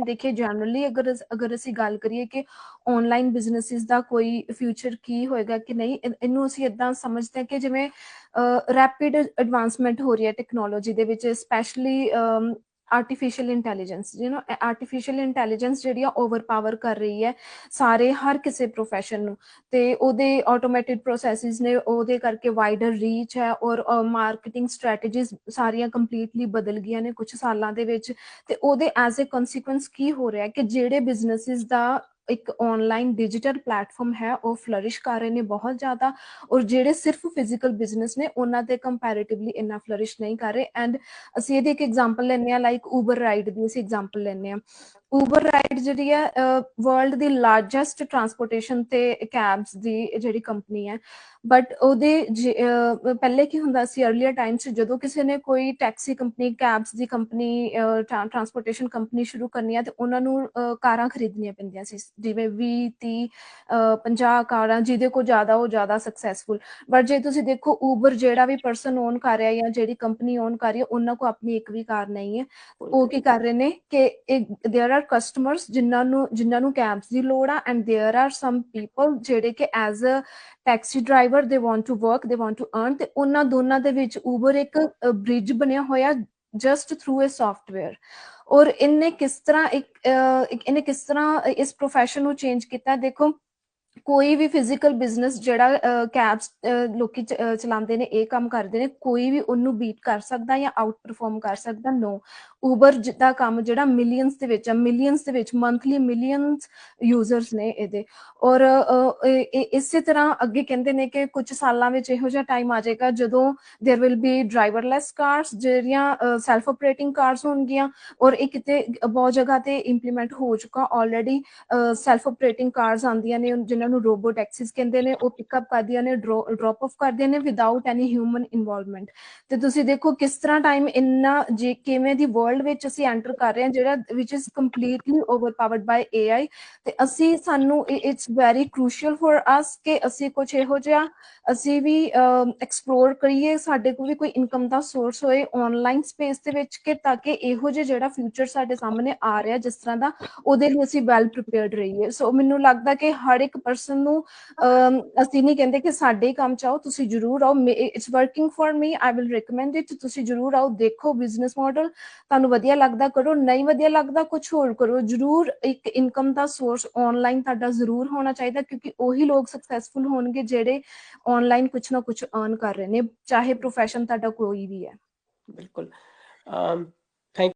ਦੇਖੀਏ ਜਨਰਲੀ ਅਗਰ ਅਗਰ ਅਸੀਂ ਗੱਲ ਕਰੀਏ ਕਿ ਆਨਲਾਈਨ ਬਿਜ਼ਨੈਸਿਸ ਦਾ ਕੋਈ ਫਿਊਚਰ ਕੀ ਹੋਏਗਾ ਕਿ ਨਹੀਂ ਇਹਨੂੰ ਅਸੀਂ ਇਦਾਂ ਸਮਝਦੇ ਹਾਂ ਕਿ ਜਿਵੇਂ ਰੈਪਿਡ ਐਡਵਾਂਸਮੈਂਟ ਹੋ ਰਹੀ ਹੈ ਟੈਕਨੋਲੋਜੀ ਦੇ ਵਿੱਚ specially artificial intelligence you know artificial intelligence ਜਿਹੜੀ ਆ ਓਵਰਪਾਵਰ ਕਰ ਰਹੀ ਹੈ ਸਾਰੇ, ਹਰ ਕਿਸੇ ਪ੍ਰੋਫੈਸ਼ਨ ਨੂੰ। ਤੇ ਉਹਦੇ ਆਟੋਮੈਟਿਡ ਪ੍ਰੋਸੈਸਿਸ ਨੇ, ਉਹਦੇ ਕਰਕੇ ਵਾਈਡਰ ਰੀਚ ਹੈ ਔਰ ਮਾਰਕੀਟਿੰਗ ਸਟ੍ਰੈਟਜੀਜ਼ ਸਾਰੀਆਂ ਕੰਪਲੀਟਲੀ ਬਦਲ ਗਈਆਂ ਨੇ ਕੁਝ ਸਾਲਾਂ ਦੇ ਵਿੱਚ। ਤੇ ਉਹਦੇ ਐਜ਼ ਅ ਕਨਸੀਕੁਐਂਸ ਕੀ ਹੋ ਰਿਹਾ ਕਿ ਜਿਹੜੇ ਬਿਜ਼ਨੈਸਿਸ ਦਾ ਇੱਕ ਆਨਲਾਈਨ ਡਿਜੀਟਲ ਪਲੇਟਫਾਰਮ ਹੈ, ਉਹ ਫਲਰਿਸ਼ ਕਰ ਰਹੇ ਨੇ ਬਹੁਤ ਜ਼ਿਆਦਾ ਔਰ ਜਿਹੜੇ ਸਿਰਫ ਫਿਜ਼ੀਕਲ ਬਿਜ਼ਨਸ ਨੇ, ਉਹਨਾਂ ਤੇ ਕੰਪੈਰੀਟਿਵਲੀ ਇੰਨਾ ਫਲਰਿਸ਼ ਨਹੀਂ ਕਰ ਰਹੇ ਐਂਡ ਅਸੀਂ ਇਹਦੀ ਇੱਕ ਐਗਜ਼ਾਮਪਲ ਲੈਂਦੇ ਆ ਲਾਈਕ ਊਬਰ ਰਾਈਡ ਦੀ ਅਸੀਂ ਐਗਜ਼ਾਮਪਲ ਲੈਂਦੇ ਆ ਊਬਰ ਰਾਈਡ ਜਿਹੜੀ ਹੈ ਵਰਲਡ ਦੀ ਲਾਰਜੈਸਟ ਟਰਾਂਸਪੋਰਟੇਸ਼ਨ ਤੇ ਕੈਬਸ ਦੀ ਜਿਹੜੀ ਕੰਪਨੀ ਹੈ ਬਟ ਉਹਦੇ ਜੇ- ਪਹਿਲੇ ਕੀ ਹੁੰਦਾ ਸੀ अर्ਲੀਅਰ 'ਚ ਜਦੋਂ ਕਿਸੇ ਨੇ ਕੋਈ ਟੈਕਸੀ ਕੰਪਨੀ ਕੈਬਸ ਦੀ ਕੰਪਨੀ ਟਰਾਂਸਪੋਰਟੇਸ਼ਨ ਕੰਪਨੀ ਸ਼ੁਰੂ ਕਰਨੀ ਹੈ, ਤੇ ਉਹਨਾਂ ਨੂੰ ਕਾਰਾਂ ਖਰੀਦਣੀਆਂ ਪੈਂਦੀਆਂ ਸੀ। ਜਿਵੇਂ 20 30 ਅਹ, 50 ਕਾਰਾਂ ਜਿਹਦੇ ਕੋਲ ਜ਼ਿਆਦਾ ਉਹ ਜ਼ਿਆਦਾ ਸਕਸੈਸਫੁਲ ਬਟ ਜੇ ਤੁਸੀਂ ਦੇਖੋ ਊਬਰ ਜਿਹੜਾ ਵੀ ਪਰਸਨ ਓਨ ਕਰ ਰਿਹਾ ਜਾਂ ਜਿਹੜੀ ਕੰਪਨੀ ਓਨ ਕਰ ਰਹੀ ਹੈ ਉਹਨਾਂ ਕੋਲ ਆਪਣੀ ਇੱਕ ਵੀ ਕਾਰ ਨਹੀਂ ਹੈ ਉਹ ਕੀ ਕਰ ਰਹੇ ਨੇ ਕਿ देयर ਆਰ ਕਸਟਮਰਸ ਜਿਨ੍ਹਾਂ ਨੂੰ ਜਿਨ੍ਹਾਂ ਨੂੰ ਕੈਬਸ ਦੀ ਲੋੜ ਆ and there are some people ਜਿਹੜੇ ਕਿ as a taxi driver they want to work they want to earn ਤੇ ਉਹਨਾਂ ਦੋਨਾਂ ਦੇ ਵਿੱਚ ਊਬਰ ਇੱਕ ਬ੍ਰਿਜ ਬਣਿਆ ਹੋਇਆ ਜਸਟ ਥਰੂ ਅ ਸੌਫਟਵੇਅਰ ਔਰ ਇਹਨੇ ਕਿਸ ਤਰ੍ਹਾਂ ਇੱਕ ਅਹ, ਇਹਨੇ ਕਿਸ ਤਰ੍ਹਾਂ ਇਸ ਪ੍ਰੋਫੈਸ਼ਨ ਨੂੰ ਚੇਂਜ ਕੀਤਾ ਦੇਖੋ ਕੋਈ ਵੀ ਫਿਜ਼ੀਕਲ ਬਿਜ਼ਨਸ ਜਿਹੜਾ ਕੈਬਸ ਲੋਕੀ ਚ- ਅਹ, ਚਲਾਉਂਦੇ ਨੇ ਇਹ ਕੰਮ ਕਰਦੇ ਨੇ ਕੋਈ ਵੀ ਉਹਨੂੰ ਬੀਟ ਕਰ ਸਕਦਾ ਜਾਂ ਆਊਟ ਪਰਫਾਰਮ ਕਰ ਸਕਦਾ ਨੋ ਊਬਰ ਦਾ ਕੰਮ ਜਿਹੜਾ ਮਿਲੀਅਨਸ ਦੇ ਵਿੱਚ ਆ ਮਿਲੀਅਨਸ ਦੇ ਵਿੱਚ ਮੰਥਲੀ ਮਿਲੀਅਨਸ ਯੂਜ਼ਰਸ ਨੇ ਇਹਦੇ ਔਰ ਅਹ, ਇਹ- ਇਹ- ਇਸੇ ਤਰ੍ਹਾਂ ਅੱਗੇ ਕਹਿੰਦੇ ਨੇ ਕਿ ਕੁਝ ਸਾਲਾਂ ਵਿੱਚ ਇਹੋ ਜਿਹਾ ਟਾਈਮ ਆ ਜਾਏਗਾ ਜਦੋਂ there will be driverless cars ਜਿਹੜੀਆਂ ਸੈਲਫ ਆਪਰੇਟਿੰਗ ਕਾਰਸ ਹੋਣਗੀਆਂ ਔਰ ਇਹ ਕਿਤੇ ਬਹੁਤ ਜਗ੍ਹਾ ਤੇ ਇੰਪਲੀਮੈਂਟ ਹੋ ਚੁੱਕਾ ਆਲਰੇਡੀ ਸੈਲਫ ਆਪਰੇਟਿੰਗ ਕਾਰਸ ਆਉਂਦੀਆਂ ਨੇ ਜਿਨ੍ਹਾਂ ਨੂੰ ਰੋਬੋ ਟੈਕਸੀਜ਼ ਕਹਿੰਦੇ ਨੇ, ਉਹ ਪਿਕਅਪ ਕਰਦੀਆਂ ਨੇ ਡ੍ਰੌਪ ਆਫ ਕਰਦੀਆਂ ਨੇ ਵਿਦਆਊਟ ਐਨੀ ਹਿਊਮਨ ਇਨਵੋਲਵਮੈਂਟ ਤੇ ਤੁਸੀਂ ਦੇਖੋ ਕਿਸ ਤਰ੍ਹਾਂ ਟਾਈਮ ਇੰਨਾ ਜੇ ਕਿਵੇਂ ਦੀ ਵਰਲਡ ਵਿੱਚ ਅਸੀਂ ਐਂਟਰ ਕਰ ਰਹੇ ਹਾਂ, ਜਿਹੜਾ which is completely overpowered by AI ਤੇ ਅਸੀਂ ਸਾਨੂੰ it's very crucial for us ਕਿ ਅਸੀਂ ਕੁਝ ਇਹੋ ਜਿਹਾ ਅਸੀਂ ਵੀ ਐਕਸਪਲੋਰ ਕਰੀਏ, ਸਾਡੇ ਕੋਲ ਵੀ ਕੋਈ ਇਨਕਮ ਦਾ ਸੋਰਸ ਹੋਏ ਆਨਲਾਈਨ ਸਪੇਸ ਦੇ ਵਿੱਚ ਕਿ ਤਾਂ ਕਿ ਇਹੋ ਜਿਹਾ ਜਿਹੜਾ ਫਿਊਚਰ ਸਾਡੇ ਸਾਹਮਣੇ ਆ ਰਿਹਾ ਜਿਸ ਤਰ੍ਹਾਂ ਦਾ, ਉਹਦੇ ਲਈ ਅਸੀਂ ਵੈਲ ਪ੍ਰੀਪੇਅਰਡ ਰਹੀਏ। ਸੋ ਮੈਨੂੰ ਲੱਗਦਾ ਕਿ ਹਰ ਇੱਕ ਪਰਸਨ ਪਰਸਨ ਨੂੰ ਅਸੀਂ ਨਹੀਂ ਕਹਿੰਦੇ ਕਿ ਸਾਡੇ ਕੰਮ ਚਾਓ ਤੁਸੀਂ ਜਰੂਰ ਆਓ। It's working for me I will recommend it ਤੁਸੀਂ ਜਰੂਰ ਆਓ, ਦੇਖੋ ਬਿਜ਼ਨਸ ਮਾਡਲ ਤੁਹਾਨੂੰ ਵਧੀਆ ਲੱਗਦਾ ਕਰੋ, ਨਹੀਂ ਵਧੀਆ ਲੱਗਦਾ ਕੁਝ ਹੋਰ ਕਰੋ। ਜਰੂਰ ਇੱਕ ਇਨਕਮ ਦਾ ਸੋਰਸ ਆਨਲਾਈਨ ਤੁਹਾਡਾ ਜ਼ਰੂਰ ਹੋਣਾ ਚਾਹੀਦਾ, ਕਿਉਂਕਿ ਉਹੀ ਲੋਕ ਸਕਸੈਸਫੁਲ ਹੋਣਗੇ ਜਿਹੜੇ ਆਨਲਾਈਨ ਕੁਝ ਨਾ ਕੁਝ ਅਰਨ ਕਰ ਰਹੇ ਨੇ, ਚਾਹੇ ਪ੍ਰੋਫੈਸ਼ਨ ਤੁਹਾਡਾ ਕੋਈ ਵੀ ਹੈ। ਬਿਲਕੁਲ। ਥੈਂਕ